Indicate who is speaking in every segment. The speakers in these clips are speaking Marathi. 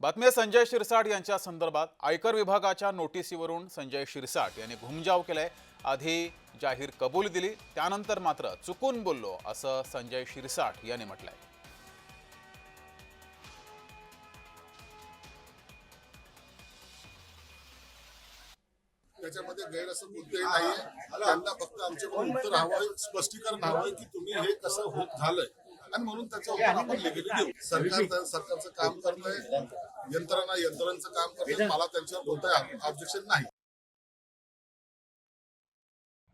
Speaker 1: बातमी संजय शिरसाट यांच्या संदर्भात आयकर विभागाच्या नोटिसीवरून संजय शिरसाट यांनी घुमजाव केलाय. आधी जाहीर कबूल दिली त्यानंतर मात्र चुकून बोललो असं संजय शिरसाट यांनी म्हटलंय.
Speaker 2: त्याच्यामध्ये गैर असं कोणतेही नाहीये त्यांना फक्त आमच्याकडून उत्तर हवंय स्पष्टीकरण हवंय की तुम्ही हे कसं होत झालंय. आणि म्हणून त्याचं उत्तर आपण लिखित देऊ. सरकार सरकारचं काम करतंय. यंत्रणा यंत्रणांचं काम करतंय मला त्यांच्यावर कोणतंही ऑब्जेक्शन नाही.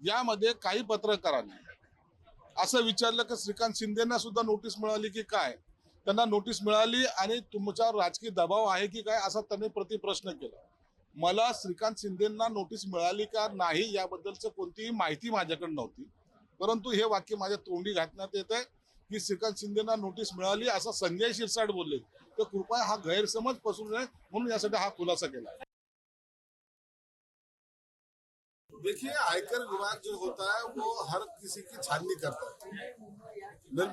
Speaker 2: यामध्ये काही पत्रकारांनी असं विचारलं की श्रीकांत शिंदेना सुद्धा नोटीस मिळाली की काय? त्यांना नोटीस मिळाली आणि तुमच्यावर राजकीय दबाव आहे की काय असा त्यांनी प्रतिप्रश्न केला. मला श्रीकांत शिंदेना नोटीस मिळाली का नाही याबद्दलचं कोणतीही माहिती माझ्याकडे नव्हती. परंतु हे वाक्य माझ्या तोंडी घातण्यात येत आहे की श्रीकांत शिंदेना नोटीस मिळाली असं संजय शिरसाट बोलले. तर कृपया हा गैरसमज पसरू नये म्हणून यासाठी हा खुलासा केला. देखिए आयकर विभाग जो होता है वो हर किसी की छाननी करता है।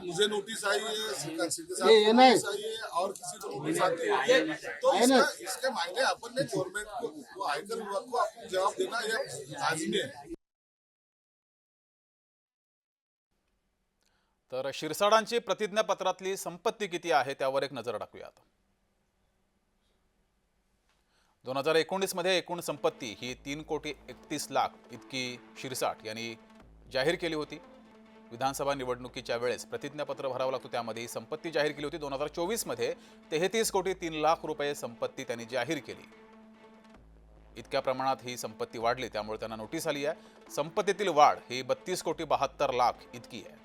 Speaker 2: मुझे नोटिस आई है श्रीकांत सिंह साहब नोटिस आई है और किसी को नोटिस आती है। तो इसका इसके मायने अपन ने गवर्नमेंट को आयकर विभाग को जवाब देना ये लाजमी है।
Speaker 1: तर शिरसाडांची प्रतिज्ञापत्रातली संपत्ती किती आहे त्यावर एक नजर टाकूयात. दोन हजार एकोणीसमध्ये एकूण संपत्ती ही तीन कोटी एकतीस लाख इतकी शिरसाट यांनी जाहीर केली होती. विधानसभा निवडणुकीच्या वेळेस प्रतिज्ञापत्र भरावं लागतो त्यामध्ये ही संपत्ती जाहीर केली होती. दोन हजार चोवीसमध्ये तेहतीस कोटी तीन लाख रुपये संपत्ती त्यांनी जाहीर केली. इतक्या प्रमाणात ही संपत्ती वाढली त्यामुळे त्यांना नोटीस आली आहे. संपत्तीतील वाढ ही बत्तीस कोटी बहात्तर लाख इतकी आहे.